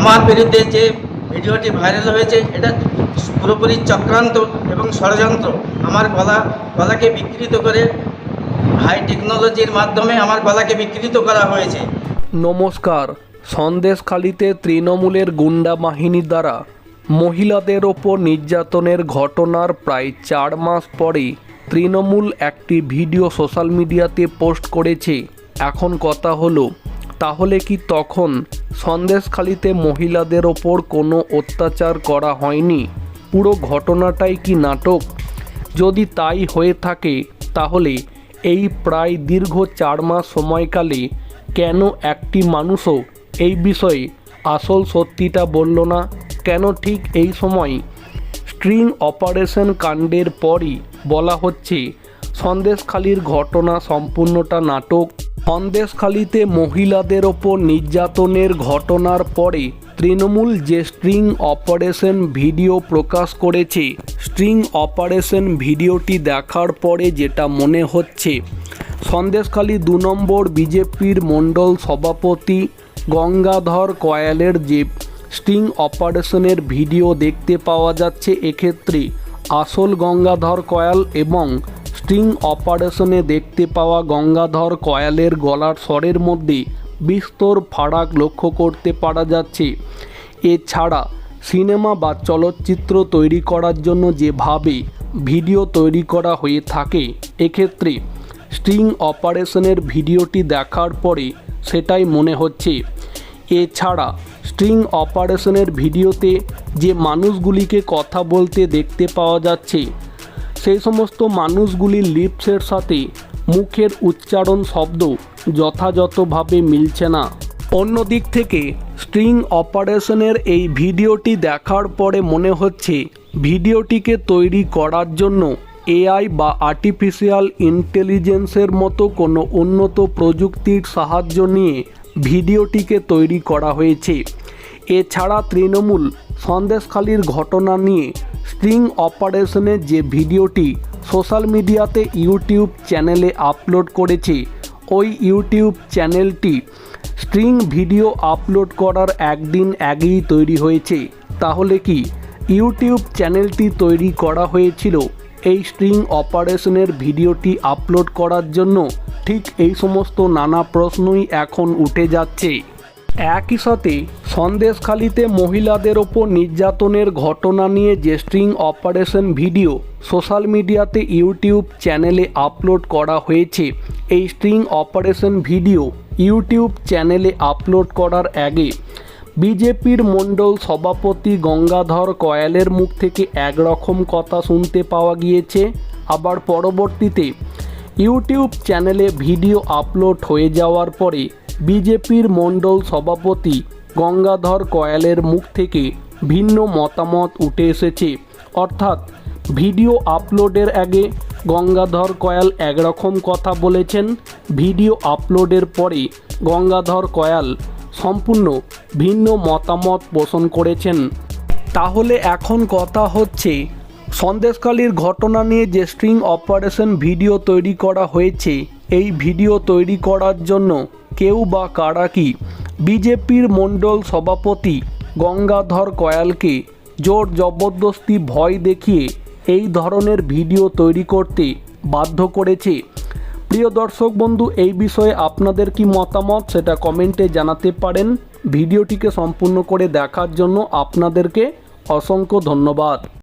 আমার বিরুদ্ধে যে ভিডিওটি ভাইরাল হয়েছে, এটা পুরোপুরি চক্রান্ত এবং ষড়যন্ত্র। আমার গলা, গলাকে বিকৃত করে হাই টেকনোলজির মাধ্যমে আমার গলাকে বিকৃত করা হয়েছে। নমস্কার। সন্দেশখালিতে তৃণমূলের গুন্ডা বাহিনী দ্বারা মহিলাদের ওপর নির্যাতনের ঘটনার প্রায় চার মাস পরে তৃণমূল একটি ভিডিও সোশ্যাল মিডিয়াতে পোস্ট করেছে। এখন কথা হলো তাহলে কি তখন সন্দেশখালিতে মহিলাদের ওপর কোনো অত্যাচার করা হয়নি? পুরো ঘটনাটাই কি নাটক? যদি তাই হয়ে থাকে, তাহলে এই প্রায় দীর্ঘ চার মাস সময়কালে কেন একটি মানুষও এই বিষয়ে আসল সত্যিটা বলল না? কেন ঠিক এই সময় স্ট্রিং অপারেশন কাণ্ডের পরই বলা হচ্ছে সন্দেশখালির ঘটনা সম্পূর্ণটা নাটক। সন্দেশখালিতে মহিলাদের ওপর নির্যাতনের ঘটনার পরে তৃণমূল যে স্ট্রিং অপারেশন ভিডিও প্রকাশ করেছে, স্ট্রিং অপারেশন ভিডিওটি দেখার পরে যেটা মনে হচ্ছে, সন্দেশখালী দু নম্বর বিজেপির মণ্ডল সভাপতি গঙ্গাধর কয়ালের যে স্ট্রিং অপারেশনের ভিডিও দেখতে পাওয়া যাচ্ছে এক্ষেত্রে আসল গঙ্গাধর কয়াল এবং স্টিং অপারেশনে দেখতে পাওয়া গঙ্গাধর কয়ালের গলার স্বরের মধ্যে বিস্তর ফারাক লক্ষ্য করতে পারা যাচ্ছে। এছাড়া সিনেমা বা চলচ্চিত্র তৈরি করার জন্য যেভাবে ভিডিও তৈরি করা হয়ে থাকে, এক্ষেত্রে স্টিং অপারেশনের ভিডিওটি দেখার পরে সেটাই মনে হচ্ছে। এছাড়া স্ট্রিং অপারেশনের ভিডিওতে যে মানুষগুলিকে কথা বলতে দেখতে পাওয়া যাচ্ছে সেই সমস্ত মানুষগুলির লিপসের সাথে মুখের উচ্চারণ শব্দ যথাযথভাবে মিলছে না। অন্য দিক থেকে স্ট্রিং অপারেশনের এই ভিডিওটি দেখার পরে মনে হচ্ছে ভিডিওটিকে তৈরি করার জন্য এআই বা আর্টিফিশিয়াল ইন্টেলিজেন্সের মতো কোনো উন্নত প্রযুক্তির সাহায্য নিয়ে ভিডিওটিকে তৈরি করা হয়েছে। এছাড়া তৃণমূল সন্দেশখালির ঘটনা নিয়ে স্ট্রিং অপারেশনের যে ভিডিওটি সোশ্যাল মিডিয়াতে ইউটিউব চ্যানেলে আপলোড করেছে, ওই ইউটিউব চ্যানেলটি স্ট্রিং ভিডিও আপলোড করার একদিন আগেই তৈরি হয়েছে। তাহলে কি ইউটিউব চ্যানেলটি তৈরি করা হয়েছিল এই স্ট্রিং অপারেশনের ভিডিওটি আপলোড করার জন্য? ঠিক এই সমস্ত নানা প্রশ্নই এখন উঠে যাচ্ছে। একই সাথে সন্দেশখালিতে মহিলাদের ওপর নির্যাতনের ঘটনা নিয়ে যে স্ট্রিং অপারেশন ভিডিও সোশ্যাল মিডিয়াতে ইউটিউব চ্যানেলে আপলোড করা হয়েছে, এই স্ট্রিং অপারেশন ভিডিও ইউটিউব চ্যানেলে আপলোড করার আগে বিজেপির মণ্ডল সভাপতি গঙ্গাধর কয়ালের মুখ থেকে একরকম কথা শুনতে পাওয়া গিয়েছে। আবার পরবর্তীতে ইউটিউব চ্যানেলে ভিডিও আপলোড হয়ে যাওয়ার পরে বিজেপির মণ্ডল সভাপতি গঙ্গাধর কয়ালের মুখ থেকে ভিন্ন মতামত উঠে এসেছে। অর্থাৎ, ভিডিও আপলোডের আগে গঙ্গাধর কয়াল একরকম কথা বলেছেন। ভিডিও আপলোডের পরে গঙ্গাধর কয়াল সম্পূর্ণ ভিন্ন মতামত পোষণ করেছেন। তাহলে এখন কথা হচ্ছে সন্দেশকালীর ঘটনা নিয়ে যে স্ট্রিং অপারেশন ভিডিও তৈরি করা হয়েছে, এই ভিডিও তৈরি করার জন্য কেউ বা কারা কি? বিজেপির মণ্ডল সভাপতি গঙ্গাধর কয়ালকে জোর জবরদস্তি ভয় দেখিয়ে এই ধরনের ভিডিও তৈরি করতে বাধ্য করেছে। প্রিয় দর্শক বন্ধু, এই বিষয়ে আপনাদের কি মতামত সেটা কমেন্টে জানাতে পারেন। ভিডিওটিকে সম্পূর্ণ করে দেখার জন্য আপনাদেরকে অসংখ্য ধন্যবাদ।